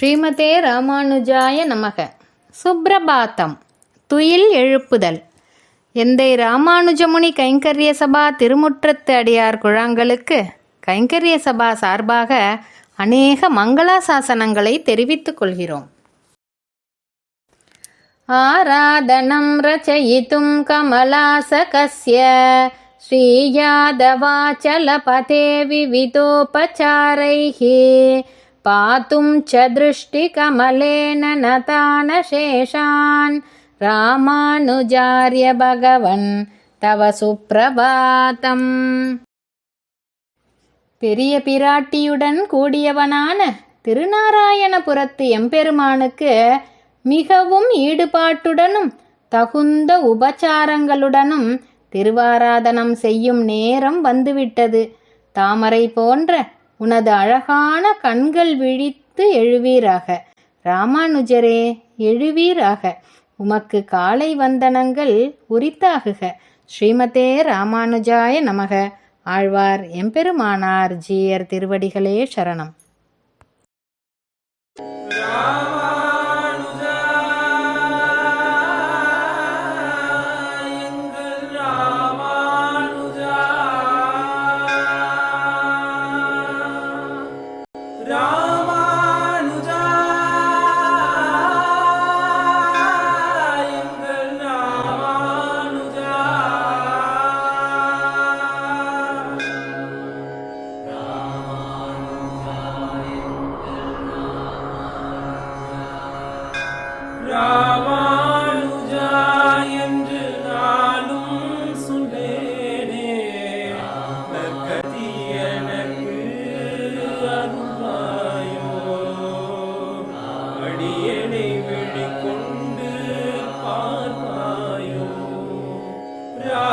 ஸ்ரீமதே ராமானுஜாய நமக. சுப்ரபாத்தம். துயில் எழுப்புதல். எந்தை ராமானுஜமுனி கைங்கரிய சபா திருமுற்றத்து அடியார் குழாங்களுக்கு கைங்கரிய சபா சார்பாக அநேக மங்களாசாசனங்களை தெரிவித்துக் கொள்கிறோம். ஆராதனம் ரச்சயித்தும் கமலாசகஸ்ய ஸ்ரீயாதவாச்சலபதே விவிதோபச்சாரைஹே पातुं च दृष्टिकमलेन नतानशेषान् रामानुजार्य भगवन् तव சுப்பிரபாதம் பெரிய பிராட்டியுடன் கூடியவனான திருநாராயணபுரத்து எம்பெருமானுக்கு மிகவும் ஈடுபாட்டுடனும் தகுந்த உபச்சாரங்களுடனும் திருவாராதனம் செய்யும் நேரம் வந்துவிட்டது தாமரை போன்ற உனது அழகான கண்கள் விழித்து எழுவீராக. ராமானுஜரே எழுவீராக. உமக்கு காலை வந்தனங்கள் உரித்தாகுக. ஸ்ரீமதே ராமானுஜாய நமக. ஆழ்வார் எம்பெருமானார் ஜீயர் திருவடிகளே சரணம். ராமானுஜா என்று நானும் சொல்லேனே கதி எனக்கு அருளாயோ அடியனை வெளிக்கொண்டு பார்வாயோ ரா